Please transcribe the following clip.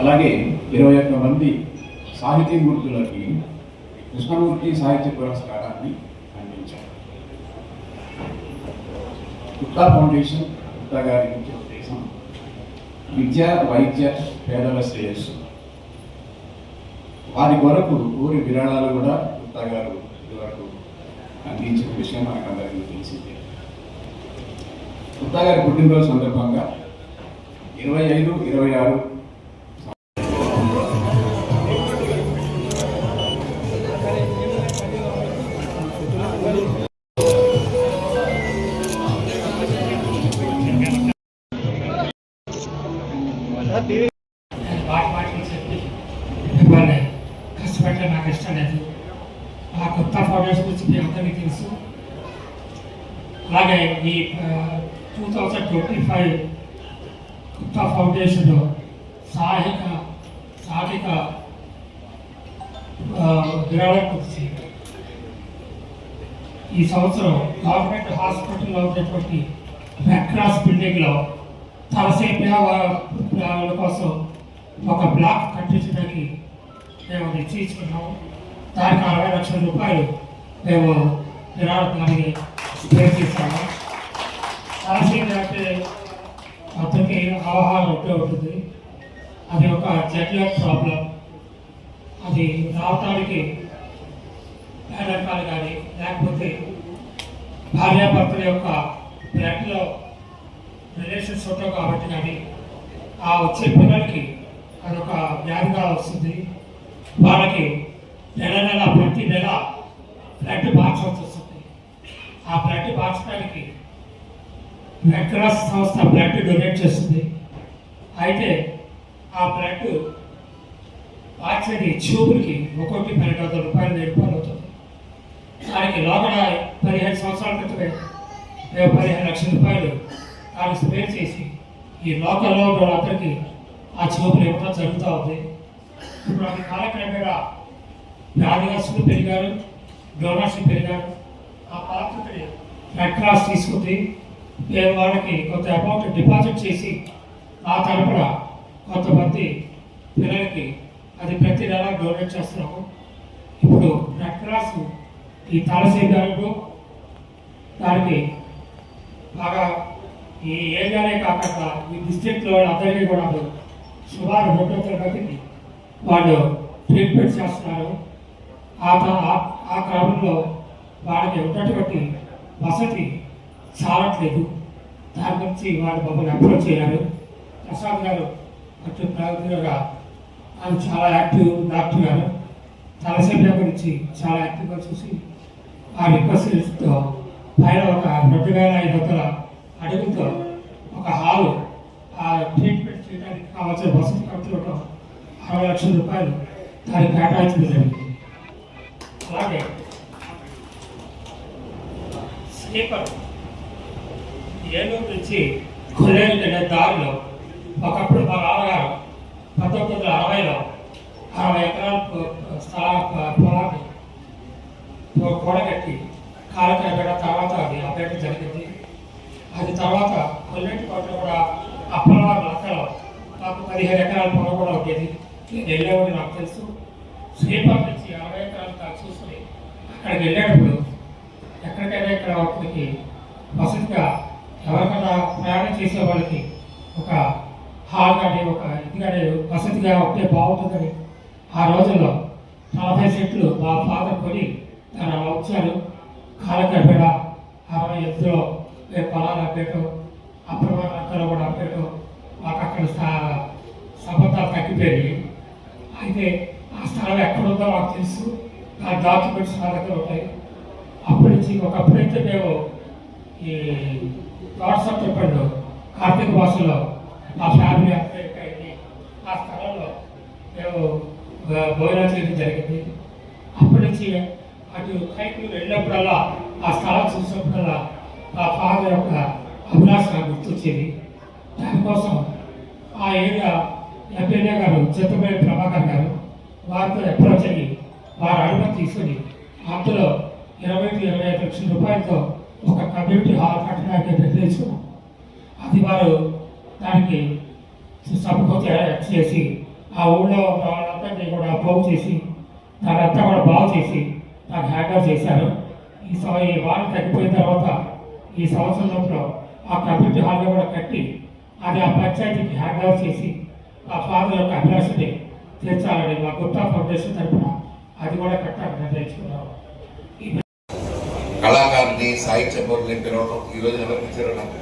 అలాగే ఇరవై ఒక్క మంది సాహితీమూర్తులకి కృష్ణమూర్తి సాహిత్య పురస్కారాన్ని అందించారు. గుప్తా ఫౌండేషన్ గుప్తా గారి ముఖ్య ఉద్దేశం విద్య వైద్య పేదల శ్రేయస్సు. వారి కొరకు ఊరి విరాళాలు కూడా గుప్తా గారు ఇదివరకు అందించిన విషయం మనకు అందరికీ తెలిసిందే. గుప్తా గారి పుట్టినరోజు సందర్భంగా ఇరవై ఐదు ఇరవై ఆరు వాటి వాటిని చెప్పి మిమ్మల్ని కష్టపెట్టడం నాకు ఇష్టం లేదు ఆ కొత్త ఫౌండేషన్ గురించి మీ అందరికీ తెలుసు అలాగే ఈ టూ థౌజండ్ ట్వంటీ ఫైవ్ కొత్త ఫౌండేషన్ సాహిక సాహిక ఆ, విరాళం గురించి ఈ సంవత్సరం గవర్నమెంట్ హాస్పిటల్లో ఉన్నటువంటి రెడ్ క్రాస్ బిల్డింగ్లో తలసేమియా వాళ్ళ కోసం ఒక బ్లాక్ కట్టించడానికి మేము తీసుకున్నాము. దానికి అరవై లక్షల రూపాయలు మేము నిరాడటానికి ప్రయత్నిస్తాము తలసేమియా అంటే అతనికి అవగాహన ఒకే ఉంటుంది. అది ఒక జెడ్లర్ ప్రాబ్లం. అది రావటానికి పేదరికాలు కానీ లేకపోతే భార్యాభర్తల యొక్క బ్లడ్లో రిలేషన్స్ ఉంటావు కాబట్టి కానీ ఆ వచ్చే పిల్లలకి అదొక వ్యాధిగా వస్తుంది. వాళ్ళకి నెల నెల ప్రతి నెల బ్లడ్ మార్చాల్సి వస్తుంది. ఆ బ్లడ్ మార్చడానికి రెడ్ క్రాస్ సంస్థ బ్లడ్ డొనేట్ చేస్తుంది. అయితే ఆ బ్లడ్ మార్చేది చూపులకి ఒక్కొక్కటి పన్నెండు వందల రూపాయలు వెయ్యి అవుతుంది. దానికి లోపల పదిహేను సంవత్సరాల క్రితమే మేము పదిహేను లక్షల రూపాయలు ఆమె స్పేర్ చేసి ఈ లోకల్లో ఉన్న వాళ్ళందరికీ ఆ చూపులు ఇవ్వడం జరుగుతూ ఉంది. ఇప్పుడు అది కాలక్రమేగా వ్యాధిగ్రస్తులు పెరిగారు డోనర్స్ పెరిగారు ఆ పాత్రని రెడ్ క్రాస్ తీసుకుంది. మేము వాళ్ళకి కొంత అమౌంట్ డిపాజిట్ చేసి ఆ తరపున కొంతమంది పిల్లలకి అది ప్రతి నెల డొనేట్ చేస్తున్నాము. ఇప్పుడు రెడ్ క్రాస్ ఈ తలసీ దానికి బాగా ఈ ఏరియానే కాకుండా ఈ డిస్ట్రిక్ట్లో అందరికీ కూడా సుమారు రెండు వందల మందికి వాళ్ళు ట్రీట్మెంట్ చేస్తున్నారు. ఆ ఆ- క్రమంలో వాళ్ళకి ఉన్నటువంటి వసతి చాలట్లేదు. దాని గురించి వాళ్ళు మమ్మల్ని అప్రోచ్ అయ్యారు ప్రసాద్ గారు కొంచెం ప్రాథమికంగా ఆయన చాలా యాక్టివ్ డాక్టర్ గారు. తలసేమియా గురించి చాలా యాక్టివ్గా చూసి ఆ రిక్వెస్ట్తో పైన ఒక రెండు వేల ఐదు వందల అడవితో ఒక హాలు ఆ ట్రీట్మెంట్ చేయడానికి కావాల్సిన వసతి ఖర్చులతో అరవై లక్షల రూపాయలు దానికి కేటాయించడం జరిగింది. అలాగే స్లీపర్ ఏలూరు నుంచి కొల్లేరు వెళ్ళే దారిలో ఒకప్పుడు మా నాన్నగారు పంతొమ్మిది వందల అరవైలో అరవై ఎకరాల స్థల పొలాన్ని కూడగట్టి కాలక్రమేణ తర్వాత అది అభ్యర్థి జరిగింది. అది తర్వాత కొల్లేటి కోటలో కూడా అప్పలవారి లెక్కలో నాకు పదిహేను ఎకరాల పొలం కూడా ఉండేది. నేను వెళ్ళేవాడు నాకు తెలుసు. శ్రీపాల్ నుంచి అరవై ఎకరాలు దాకా చూసుకుని అక్కడికి వెళ్ళేటప్పుడు ఎక్కడికైనా ఇక్కడ ఒకరికి వసతిగా ఎవరికైనా ప్రయాణం చేసే వాళ్ళకి ఒక హాల్ కానీ ఒక ఇది కానీ వసతిగా ఉంటే బాగుంటుందని ఆ రోజుల్లో నలభై సెంట్లు మా ఫాదర్ కొని తన వచ్చారు. కాలక్రమేణ అరవై ఎనిమిదిలో లేదు పొలాలు పేరు అప్పుడు కూడా పేరు మాకు అక్కడ స- సంబంధాలు అయితే ఆ స్థలం ఎక్కడుందో మాకు తెలుసు. ఆ డాక్యుమెంట్స్ నా దగ్గర ఉంటాయి. అప్పటి నుంచి ఒకప్పుడైతే మేము ఈ వాట్సాప్ చెప్పండు కార్తీక మాసంలో మా ఫ్యామిలీ అంతా ఆ స్థలంలో మేము భోజనం చేయడం జరిగింది. అప్పటి నుంచి అటు హైకు వెళ్ళినప్పుడల్లా ఆ స్థలం చూసినప్పుడల్లా ఆ ఫాదర్ యొక్క అభిలాష నాకు గుర్తొచ్చేది. దానికోసం ఆ ఏరియా ఎమ్మెల్యే గారు చిత్తపల్లి ప్రభాకర్ గారు వారితో అప్రోచ్ అయ్యి వారు అనుమతి తీసుకుని అందులో ఇరవై ఇరవై ఐదు లక్షల రూపాయలతో ఒక కమ్యూనిటీ హాల్ కట్టడానికి నిర్ణయించుకున్నాం. అది వారు దానికి సపోర్ట్ చేసి ఆ ఊళ్ళో ఉన్న వాళ్ళందరినీ కూడా బాగు చేసి దానంతా కూడా బాగు చేసి నాకు హ్యాండ్ ఓవర్ చేశారు. ఈ సం- ఈ వారం తగ్గిపోయిన తర్వాత ఈ సంవత్సరం లోపల ఆ ప్రభుత్వ హాల్లో కూడా కట్టి అది ఆ పంచాయతీకి హ్యాండ్ ఓవర్ చేసి ఆ ఫాదర్ యొక్క అభిలాషని తీర్చాలని మా గుప్తా ఫౌండేషన్ తరఫున అది కూడా కట్టాలని నిర్ణయించుకున్నాం కళాకారుని సాహిత్య పౌరుని పిలవడం ఈరోజు ఎవరికి నాకు